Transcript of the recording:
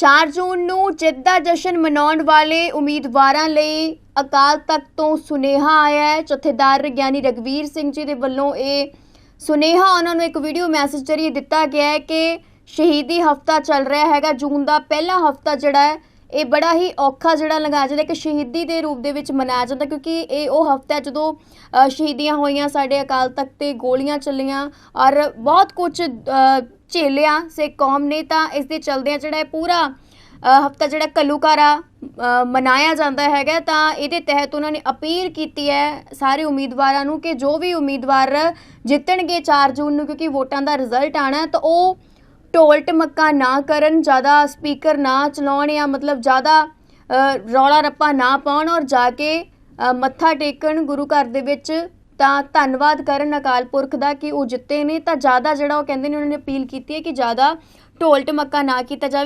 4 ਜੂਨ ਨੂੰ ਜਿੱਤ ਦਾ ਜਸ਼ਨ ਮਨਾਉਣ ਵਾਲੇ ਉਮੀਦਵਾਰਾਂ ਲਈ ਅਕਾਲ ਤਖਤ ਤੋਂ ਸੁਨੇਹਾ ਆਇਆ ਹੈ। ਜਥੇਦਾਰ ਗਿਆਨੀ ਰਗਵੀਰ ਸਿੰਘ ਜੀ ਦੇ ਵੱਲੋਂ ਇਹ ਸੁਨੇਹਾ ਉਹਨਾਂ ਨੂੰ ਇੱਕ ਵੀਡੀਓ ਮੈਸੇਜ ਜਰੀਏ ਦਿੱਤਾ ਗਿਆ ਹੈ ਕਿ ਸ਼ਹੀਦੀ ਹਫਤਾ ਚੱਲ ਰਿਹਾ ਹੈਗਾ। ਜੂਨ ਦਾ ਪਹਿਲਾ ਹਫਤਾ ਜਿਹੜਾ ਹੈ, ਇਹ ਬੜਾ ਹੀ ਔਖਾ ਜਿਹੜਾ ਲੰਘਾਇਆ ਜਾਂਦਾ ਕਿ ਸ਼ਹੀਦੀ ਦੇ ਰੂਪ ਦੇ ਵਿੱਚ ਮਨਾਇਆ ਜਾਂਦਾ ਕਿਉਂਕਿ ਇਹ ਉਹ ਹਫਤਾ ਹੈ ਜਦੋਂ ਸ਼ਹੀਦੀਆਂ ਹੋਈਆਂ, ਸਾਡੇ ਅਕਾਲ ਤਖਤ ਤੇ ਗੋਲੀਆਂ ਚੱਲੀਆਂ ਔਰ ਬਹੁਤ ਕੁਝ ਝੇਲਿਆ ਸਿੱਖ ਕੌਮ ਨੇ ਤਾਂ ਇਸ ਦੇ ਚਲਦਿਆਂ ਜਿਹੜਾ ਇਹ ਪੂਰਾ ਹਫਤਾ ਜਿਹੜਾ ਕੱਲੂਕਾਰਾ ਮਨਾਇਆ ਜਾਂਦਾ ਹੈਗਾ, ਤਾਂ ਇਹਦੇ ਤਹਿਤ ਉਹਨਾਂ ਨੇ ਅਪੀਲ ਕੀਤੀ ਹੈ ਸਾਰੇ ਉਮੀਦਵਾਰਾਂ ਨੂੰ ਕਿ ਜੋ ਵੀ ਉਮੀਦਵਾਰ ਜਿੱਤਣਗੇ 4 ਜੂਨ ਨੂੰ, ਕਿਉਂਕਿ ਵੋਟਾਂ ਦਾ ਰਿਜ਼ਲਟ ਆਣਾ ਤਾਂ ਉਹ ਢੋਲ ਟਮੱਕਾ ਨਾ ਕਰਨ, ਜ਼ਿਆਦਾ ਸਪੀਕਰ ਨਾ ਚਲਾਉਣ ਜਾਂ ਮਤਲਬ ਜ਼ਿਆਦਾ ਰੌਲਾ ਰੱਪਾ ਨਾ ਪਾਉਣ ਔਰ ਜਾ ਕੇ ਮੱਥਾ ਟੇਕਣ ਗੁਰੂ ਘਰ ਦੇ ਵਿੱਚ ਤਾਂ ਧੰਨਵਾਦ ਕਰਨ ਅਕਾਲ ਪੁਰਖ ਦਾ ਕਿ ਉਹ ਜਿੱਤੇ ਨੇ, ਤਾਂ ਜ਼ਿਆਦਾ ਜਿਹੜਾ ਉਹ ਕਹਿੰਦੇ ਨੇ, ਉਹਨਾਂ ਨੇ ਅਪੀਲ ਕੀਤੀ ਹੈ ਕਿ ਜ਼ਿਆਦਾ ਢੋਲ ਟਮੱਕਾ ਨਾ ਕੀਤਾ ਜਾਵੇ।